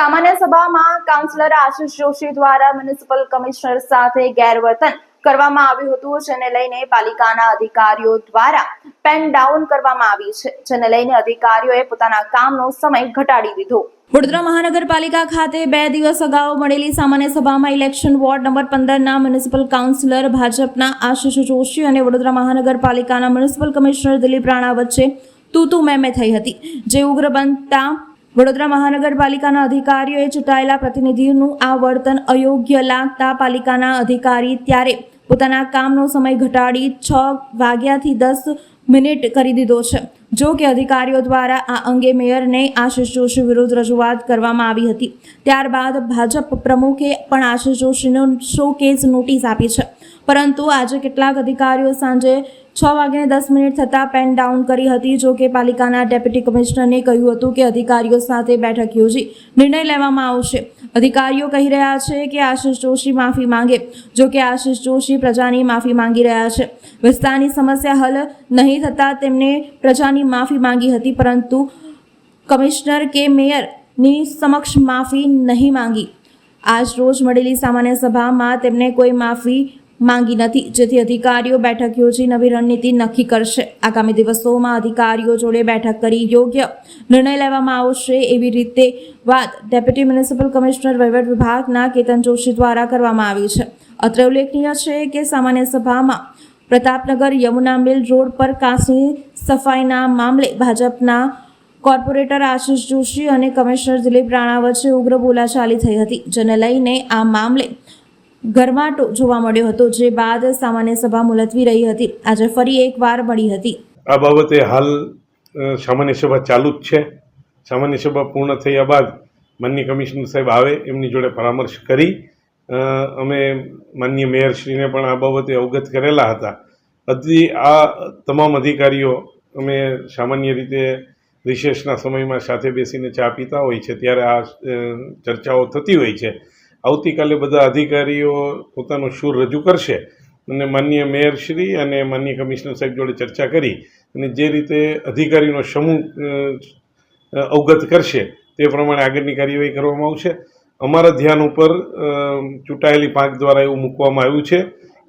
સામાન્ય સભામાં કાઉન્સિલર આશિષ જોશી દ્વારા મ્યુનિસિપલ કમિશનર સાથે ગેરવર્તન કરવામાં આવ્યું હતું, જેને લઈને પાલિકાના અધિકારીઓ દ્વારા પેન ડાઉન કરવામાં આવી છે, જેને લઈને અધિકારીઓએ પોતાના કામનો સમય ઘટાડી દીધો. વડોદરા મહાનગરપાલિકા ખાતે બે દિવસ અગાઉ મળેલી સામાન્ય સભામાં ઇલેક્શન વોર્ડ નંબર પંદરના મ્યુનિસિપલ કાઉન્સિલર ભાજપના આશિષ જોશી અને વડોદરા મહાનગરપાલિકાના મ્યુનિસિપલ કમિશનર દિલીપ રાણા વચ્ચે તૂતુ મેમે થઈ હતી, જે ઉગ્ર બનતા વડોદરા મહાનગરપાલિકાના અધિકારીઓએ ચૂંટાયેલા પ્રતિનિધિનું આ વર્તન અયોગ્ય લાગતા પાલિકાના અધિકારી ત્યારે પોતાના કામનો સમય ઘટાડી છ વાગ્યાથી દસ મિનિટ કરી દીધો છે. જો કે અધિકારીઓ દ્વારા આ અંગે મેયરને આશિષ જોશી વિરુદ્ધ રજૂઆત કરવામાં આવી હતી. ત્યારબાદ ભાજપ પ્રમુખે પણ આશિષ જોશીનો શોકેઝ નોટિસ આપી છે. પરંતુ આજે કેટલાક અધિકારીઓ સાંજે છ વાગ્યે દસ મિનિટ થતાં પેન ડાઉન કરી હતી, જો કે પાલિકાના ડેપ્યુટી કમિશનરને કહ્યું હતું કે અધિકારીઓ સાથે બેઠક યોજી નિર્ણય લેવામાં આવશે. અધિકારીઓ કહી રહ્યા છે કે આશિષ જોશી માફી માંગે, જો કે આશિષ જોશી પ્રજાની માફી માંગી રહ્યા છે. વિસ્તારની સમસ્યા હલ નહીં થતાં તેમને પ્રજાની માફી માંગી હતી, પરંતુ કમિશનર કે મેયરની સમક્ષ માફી નહીં માંગી. આજ રોજ મળેલી સામાન્ય સભામાં તેમને કોઈ માફી માંગી નથી. જેથી અધિકારીઓ બેઠક યોજી નવી રણનીતિ નક્કી કરશે. આગામી દિવસોમાં અધિકારીઓ જોડે બેઠક કરી યોગ્ય નિર્ણય લેવામાં આવશે એવી રીતે વાત ડેપ્યુટી મ્યુનિસિપલ કમિશનર વહીવટ વિભાગના કેતન જોશી દ્વારા કરવામાં આવી છે. અત્રે ઉલ્લેખનીય છે કે સામાન્ય સભામાં પ્રતાપનગર યમુના મિલ રોડ પર કાંસની સફાઈના મામલે ભાજપના કોર્પોરેટર આશિષ જોશી અને કમિશનર દિલીપ રાણા વચ્ચે ઉગ્ર બોલાચાલી થઈ હતી, જેને લઈને આ મામલે ગરમાટો જોવા મળ્યો હતો, જે બાદ સામાન્ય સભા મુલતવી રહી હતી. આજે ફરી એકવાર મળી હતી. આ બાબતે હાલ સામાન્ય સભા ચાલુ જ છે. સામાન્ય સભા પૂર્ણ થયા બાદ માનનીય કમિશનર સાહેબ આવે, એમની જોડે પરામર્શ કરી. અમે માનનીય મેયરશ્રીને પણ આ બાબતે અવગત કરેલા હતા. હજી આ તમામ અધિકારીઓ અમે સામાન્ય રીતે રિસેસના સમયમાં સાથે બેસીને ચા પીતા હોય છે, ત્યારે આ ચર્ચાઓ થતી હોય છે. આવતીકાલે બધા અધિકારીઓ પોતાનો સૂર રજૂ કરશે અને માનનીય મેયરશ્રી અને માનનીય કમિશનર સાહેબ જોડે ચર્ચા કરી અને જે રીતે અધિકારીનો સમૂહ અવગત કરશે તે પ્રમાણે આગળની કાર્યવાહી કરવામાં આવશે. અમારા ધ્યાન ઉપર ચૂંટાયેલી પાંખ દ્વારા એવું મૂકવામાં આવ્યું છે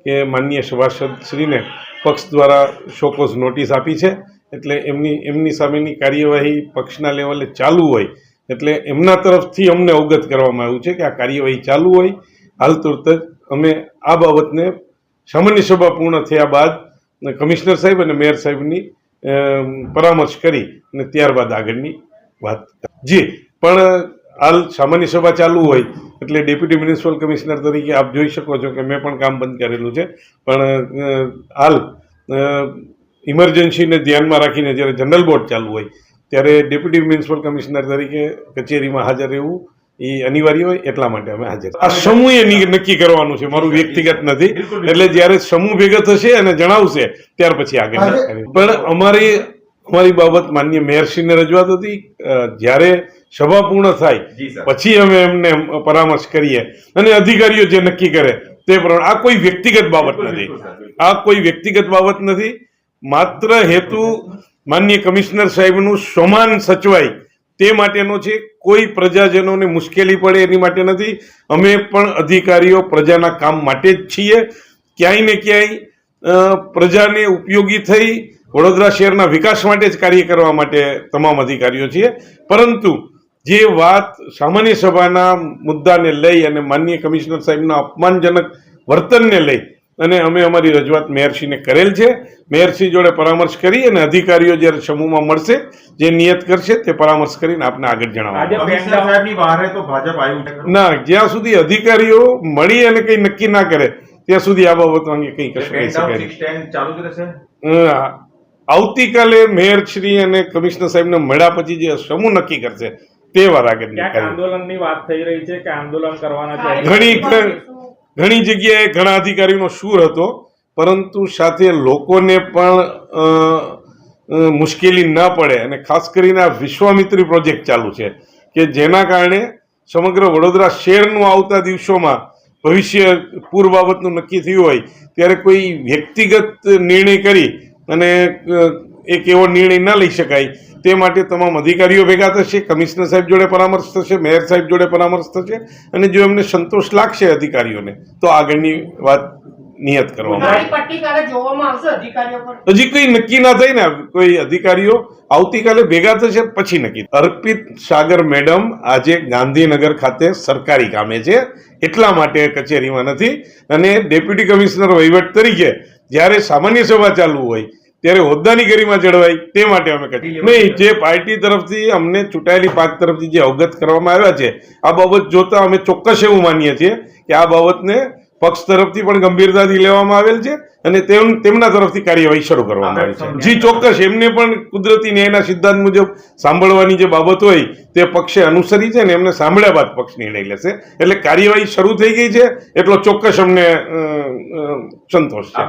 કે માનનીય સભાસદશ્રીને પક્ષ દ્વારા શોકોઝ નોટિસ આપી છે. એટલે એમની એમની સામેની કાર્યવાહી પક્ષના લેવલે ચાલુ હોય એટલે એમના તરફથી અમને અવગત કરવામાં આવ્યું છે કે આ કાર્યવાહી ચાલુ હોય. હાલ તુરત જ અમે આ બાબતને સામાન્ય સભા પૂર્ણ થયા બાદ કમિશનર સાહેબ અને મેયર સાહેબની પરામર્શ કરી અને ત્યારબાદ આગળની વાત જી, પણ હાલ સામાન્ય સભા ચાલુ હોય એટલે ડેપ્યુટી મ્યુનિસિપલ કમિશનર તરીકે આપ જોઈ શકો છો કે મેં પણ કામ બંધ કરેલું છે. પણ હાલ ઇમરજન્સીને ધ્યાનમાં રાખીને જ્યારે જનરલ બોર્ડ ચાલુ હોય ત્યારે ડેપ્યુટી મ્યુનિસિપલ કમિશનર તરીકે કચેરીમાં હાજર રહેવું એ અનિવાર્ય હોય એટલા માટે અમે હાજર. આ સમૂહે નક્કી કરવાનું છે મારું વ્યક્તિગત નથી. એટલે જ્યારે સમૂહ ભેગો થશે અને જણાવશે ત્યાર પછી આગળ પણ અમારી અમારી બાબત માન્ય મેયરશ્રીને રજૂઆત હતી જ્યારે સભા પૂર્ણ થાય પછી અમે એમને પરામર્શ કરીએ. અને અધિકારીઓ જે નક્કી કરે તે પ્રમાણે આ કોઈ વ્યક્તિગત બાબત નથી. આ કોઈ વ્યક્તિગત બાબત નથી. માત્ર હેતુ માન્ય કમિશનર સાહેબનું સમાન સચવાય તે માટેનો છે. કોઈ પ્રજાજનોને મુશ્કેલી પડે એની માટે નથી. અમે પણ અધિકારીઓ પ્રજાના કામ માટે જ છીએ. ક્યાંય ને ક્યાંય પ્રજાને ઉપયોગી થઈ વડોદરા શહેરના વિકાસ માટે જ કાર્ય કરવા માટે તમામ અધિકારીઓ છીએ. પરંતુ જે વાત સામાન્ય સભાના મુદ્દાને લઈ અને માન્ય કમિશનર સાહેબના અપમાનજનક વર્તનને લઈ અને અમે અમારી રજૂઆત મેયરશ્રીને કરેલ છે. મેયરશ્રી જોડે પરામર્શ કરી અને અધિકારીઓ જ્યારે સમૂહમાં મળશે જે નિયત કરશે તે પરામર્શ કરીને આપને આગળ છે. ના જ્યાં સુધી અધિકારીઓ મળી અને કંઈ નક્કી ના કરે ત્યાં સુધી આ બાબત અંગે કંઈ કશું કહી શકાય આવતીકાલે મેયરશ્રી અને કમિશનર સાહેબને મળ્યા પછી જે સમૂહ નક્કી કરશે તે વાર આગળ આંદોલનની વાત થઈ રહી છે કે આંદોલન કરવાના છે? ઘણી ઘણી જગ્યાએ ઘણા અધિકારીનો સૂર હતો, પરંતુ સાથે લોકોને પણ મુશ્કેલી ન પડે અને ખાસ કરીને આ વિશ્વામિત્રી પ્રોજેક્ટ ચાલુ છે, કે જેના કારણે સમગ્ર વડોદરા શહેરનું આવતા દિવસોમાં ભવિષ્ય પૂર બાબતનું નક્કી થયું હોય, ત્યારે કોઈ વ્યક્તિગત નિર્ણય કરી અને એક એવો નિર્ણય ન લઈ શકાય તે માટે તમામ અધિકારીઓ ભેગા થશે કમિશનર સાહેબ જોડે પરામર્શ થશે મેયર સાહેબ જોડે પરામર્શ થશે અને જો એમને સંતોષ લાગશે અધિકારીઓને તો આગળની વાત નિયત કરવામાં હજી કોઈ નક્કી ના થઈ ને કોઈ અધિકારીઓ આવતીકાલે ભેગા થશે પછી નક્કી. અર્પિત સાગર મેડમ આજે ગાંધીનગર ખાતે સરકારી કામે છે એટલા માટે કચેરીમાં નથી. અને ડેપ્યુટી કમિશનર વહીવટ તરીકે જ્યારે સામાન્ય સભા ચાલુ હોય ત્યારે હોદ્દાની ગરિમા જળવાય તે માટે અમે કચેરી નહીં જે પાર્ટી તરફથી અમને ચૂંટાયેલી પાક તરફથી જે અવગત કરવામાં આવ્યા છે આ બાબત જોતા અમે ચોક્કસ એવું માનીએ છીએ કે આ બાબતને પક્ષ તરફથી પણ ગંભીરતાથી લેવામાં આવેલ છે અને તેમના તરફથી કાર્યવાહી શરૂ કરવામાં આવી છે. જી ચોક્કસ. એમને પણ કુદરતી ન્યાયના સિદ્ધાંત મુજબ સાંભળવાની જે બાબત હોય તે પક્ષે અનુસરી છે ને એમને સાંભળ્યા બાદ પક્ષ નિર્ણય લેશે. એટલે કાર્યવાહી શરૂ થઈ ગઈ છે એટલો ચોક્કસ અમને સંતોષ છે.